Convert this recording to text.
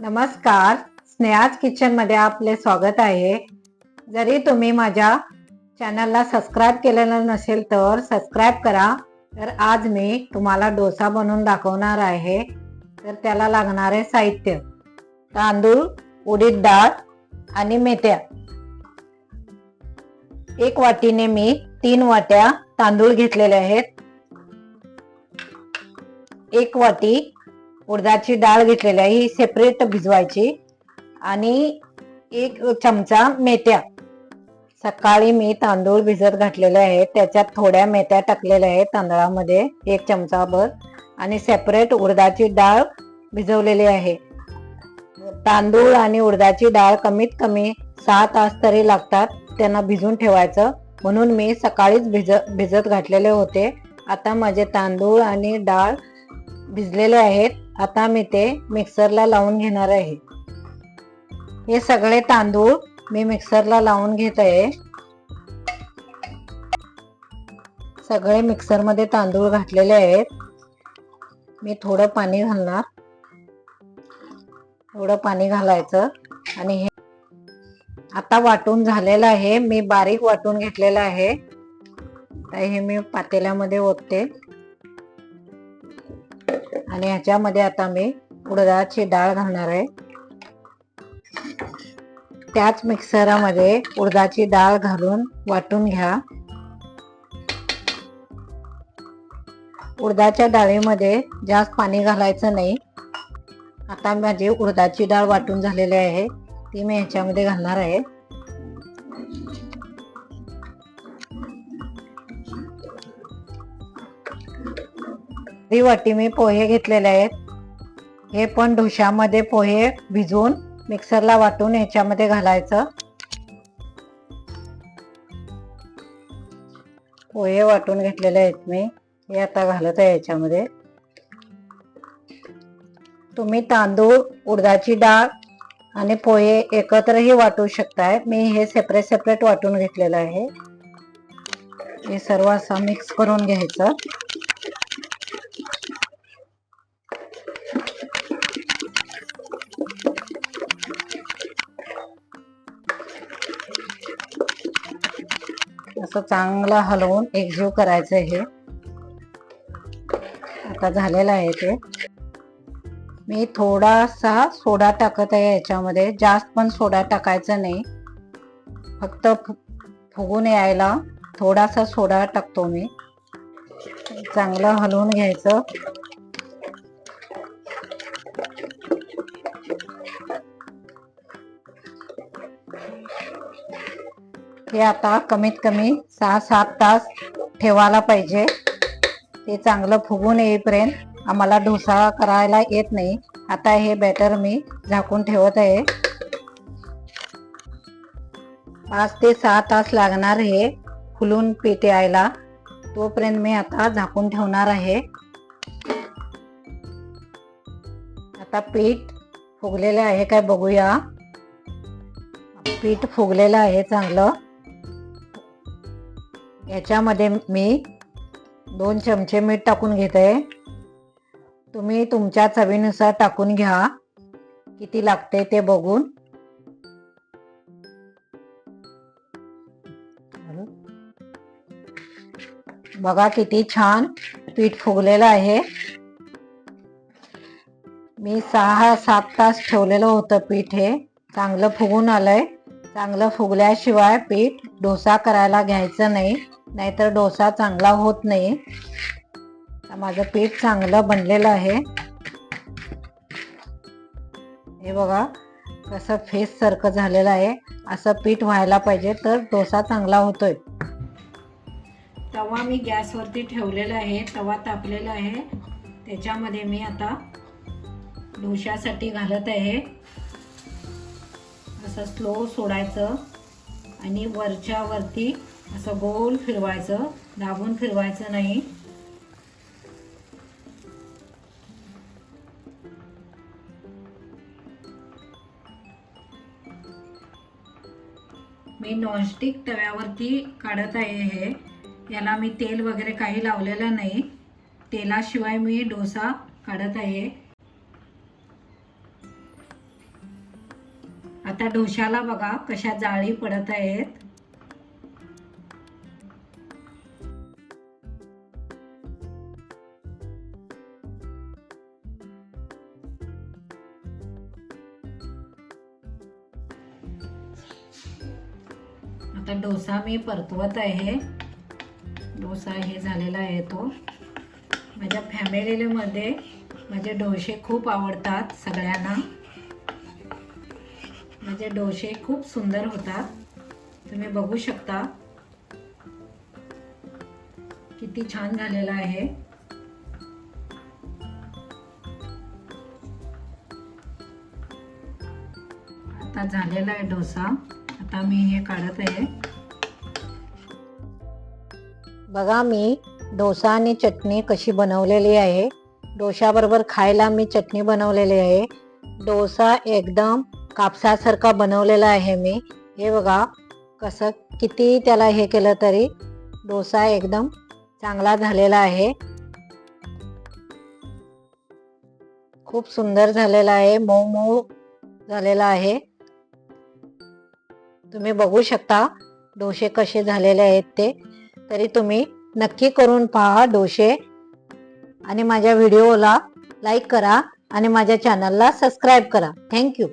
नमस्कार. स्नेहाज किचनमध्ये आपले स्वागत आहे. जरी तुम्ही माझ्या चॅनलला सबस्क्राईब केलेलं नसेल तर सबस्क्राईब करा. तर आज मी तुम्हाला डोसा बनवून दाखवणार आहे. तर त्याला लागणारे साहित्य. तांदूळ उडीद डाळ आणि मेथ्या. एक वाटीने मी तीन वाट्या तांदूळ घेतलेले आहेत. एक वाटी उडदाची डाळ घेतलेली आहे. ही सेपरेट भिजवायची. आणि एक चमचा मेथ्या. सकाळी मी तांदूळ भिजत घातलेले आहेत. त्याच्यात थोड्या मेथ्या टाकलेल्या आहेत तांदळामध्ये. एक चमचा भर आणि सेपरेट उडदाची डाळ भिजवलेली आहे. तांदूळ आणि उडदाची डाळ कमीत कमी सहा तास तरी लागतात. त्यांना भिजून ठेवायचं. म्हणून मी सकाळीच भिज भिजत घातलेले होते. आता माझे तांदूळ आणि डाळ भिजलेले आहेत. आता मी ते मिक्सरला लावून घेणार आहे. हे सगळे तांदूळ मी मिक्सरला लावून घेत आहे. सगळे मिक्सरमध्ये तांदूळ घातलेले आहेत. मी थोडं पाणी घालणार. थोडं पाणी घालायचं आणि हे आता वाटून झालेलं आहे. मी बारीक वाटून घेतलेलं आहे. तर हे मी पातेल्यामध्ये ओतते. आणि ह्याच्यामध्ये आता मी उडदाची डाळ घालणार आहे. त्याच मिक्सरामध्ये उडदाची डाळ घालून वाटून घ्या. उडदाच्या डाळीमध्ये जास्त पाणी घालायचं नाही. आता माझी उडदाची डाळ वाटून झालेली आहे. ती मी ह्याच्यामध्ये घालणार आहे. अर्धी वाटी मी पोहे घेतलेले आहेत. हे पण ढोशामध्ये पोहे भिजवून मिक्सरला वाटून ह्याच्यामध्ये घालायचं. पोहे वाटून घेतलेले आहेत मी. हे आता घालत आहे याच्यामध्ये तुम्ही तांदूळ उडदाची डाळ आणि पोहे एकत्रही वाटू शकताय. मी हे सेपरेट सेपरेट वाटून घेतलेलं आहे. हे सर्व असं मिक्स करून घ्यायचं. असं चांगलं हलवून एकजीव करायचं हे. आता झालेलं आहे ते. मी थोडासा सोडा टाकत आहे याच्यामध्ये. जास्त पण सोडा टाकायचा नाही. फक्त फु- फुगून यायला थोडासा सोडा टाकतो मी. चांगलं हलवून घ्यायचं. हे आता कमीत कमी सहा सात तास ठेवायला पाहिजे. ते चांगलं फुगून येईपर्यंत आम्हाला डोसा करायला येत नाही. आता हे बॅटर मी झाकून ठेवत आहे. पाच ते सहा तास लागणार हे फुलून पीठ यायला. तोपर्यंत मी आता झाकून ठेवणार आहे. आता पीठ फुगलेलं आहे काय बघूया. पीठ फुगलेलं आहे चांगलं. याच्यामध्ये मी दोन चमचे मीठ टाकून घेत. आहे तुम्ही तुमच्या चवीनुसार टाकून घ्या. किती लागते ते बघून. बघा किती छान पीठ फुगलेलं आहे. मी सहा सात तास ठेवलेलं होतं पीठ हे. चांगलं फुगून आलंय. चांगलं फुगल्याशिवाय पीठ डोसा करायला घ्यायचं नाही. नाहीतर डोसा चांगला होत नाही. माझं पीठ चांगलं बनलेलं आहे. हे बघा कसं फेस सारखं झालेलं आहे. असं पीठ व्हायला पाहिजे तर डोसा चांगला होतोय. तवा मी गॅसवरती ठेवलेला आहे. तवा तापलेला आहे. त्याच्यामध्ये मी आता डोशासाठी घालत आहे. असं स्लो सोडायचं. आणि वरच्यावरती असं गोल फिरवायचं दाबून फिरवायचं नाही. मी नॉनस्टिक तव्यावरती काढत आहे हे. याला मी तेल वगैरे काही लावलेलं नाही. तेलाशिवाय मी डोसा काढत आहे. आता डोशाला बघा कशा जाळी पडत आहेत. आता डोसा मी परतवत आहे. डोसा हे झालेला आहे तो. माझ्या फॅमिलीमध्ये माझे डोसे खूप आवडतात सगळ्यांना. माझे डोसे खूप सुंदर होतात. तुम्ही बघू शकता किती छान झालेला आहे. आता झालेला आहे डोसा. आता मी हे काढत आहे. बघा मी डोसा आणि चटणी कशी बनवलेली आहे. डोशाबरोबर खायला मी चटणी बनवलेली आहे. डोसा एकदम कापसासारखा बनवलेला आहे मी. हे बघा कसं किती त्याला हे केलं तरी डोसा एकदम चांगला झालेला आहे. खूप सुंदर झालेला आहे मऊ मऊ झालेला आहे. तुम्ही बघू शकता डोसे कसे झालेले आहेत ते. तरी तुम्ही नक्की करून पहा डोसे. आणि माझ्या व्हिडिओला लाईक करा आणि माझ्या चॅनलला सबस्क्राईब करा. थँक्यू